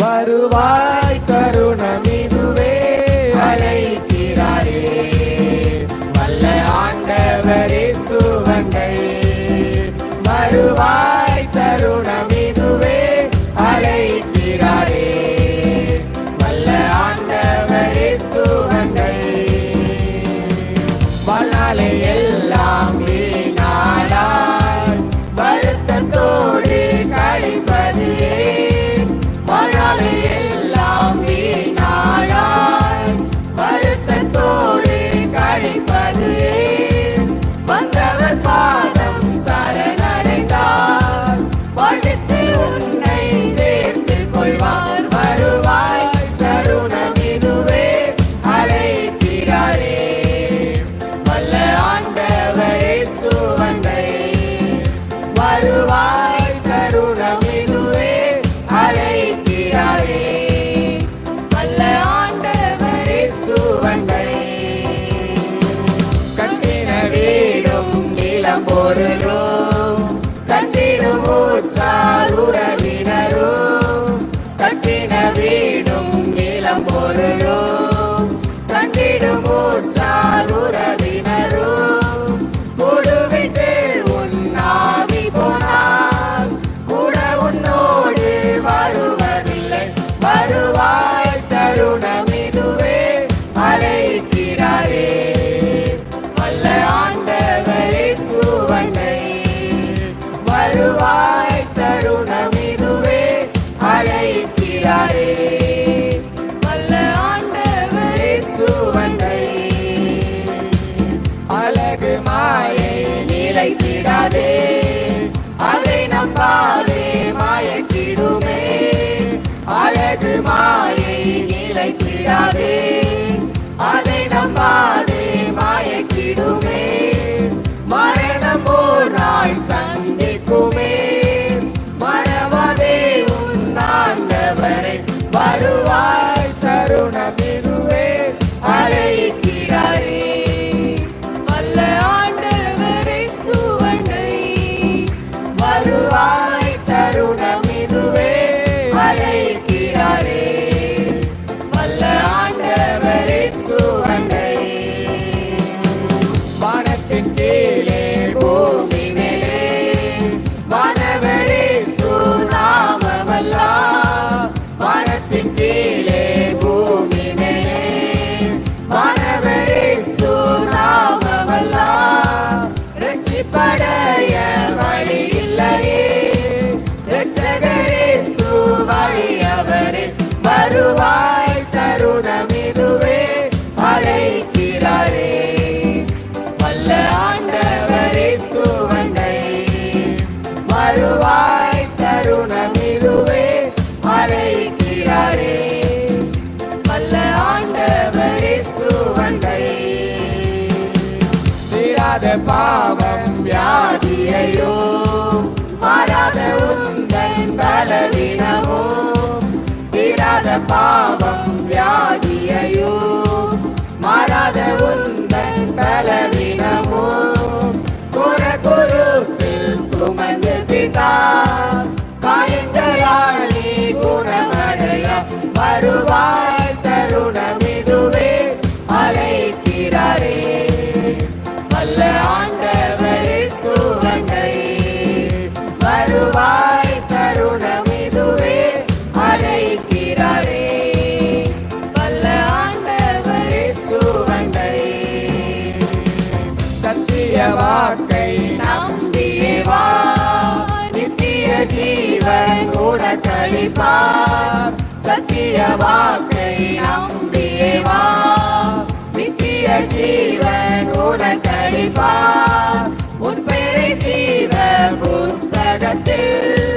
வருவாய் தருணம் இதுவே அழைக்கிறாரே. வல்ல ஆண்டவரே சுவங்கை வருவாய் தருணம் இதுவே அழைக்கிறாரே. வல்ல ஆண்டவரே சுவங்கை வாழ்நாளை எல்லாம் வீணாடாய் வருத்தத்தோடு கழிப்பதே. பொருளும் கட்டிடும் ஊற்றார் உறவினரும் கட்டின வீடும் நிலம் பொருளும் கட்டிடும் ஊற்றார் உறவினரும் கூடுவிட்டு உன்னாவி போனால் கூட உன்னோடு வருவதில்லை வருவார் ser. கீழே பூமி மேலே. வானவரே சுநாமமல்லா. வானத்தின் கீழே பூமி மேலே. வானவரே சுநாமமல்லா. ரட்சிப்படைய வழி இல்லையே. ரட்சகரே சுவழி அவரே வருவாய் தருணம் இதுவே. அழைக்கிறாரே. வல்ல தீராத பாவம் வியாதியையோ மாறாத உங்கள் பலவீனமோ தீராத பாவம் வியாதியையோ மாறாத உங்கள் பலவீனமோ குற குருசில் சுமந்து பிதா காயங்களால் குணமடைய வருவாய். சத்திய வாக்கை நம்பியே வா நித்திய ஜீவன் கூட கழிப்பார் சத்திய வாக்கை நம்பியே வா நித்திய ஜீவன் கூட கழிப்பார் உன் பெரிய ஜீவ புஸ்தகத்தில்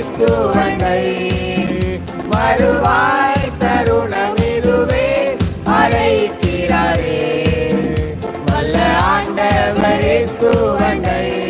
ஆண்டவரே வருவாய் தருணம் அழைக்கிறாரே வல்ல ஆண்டவரே சுவண்டை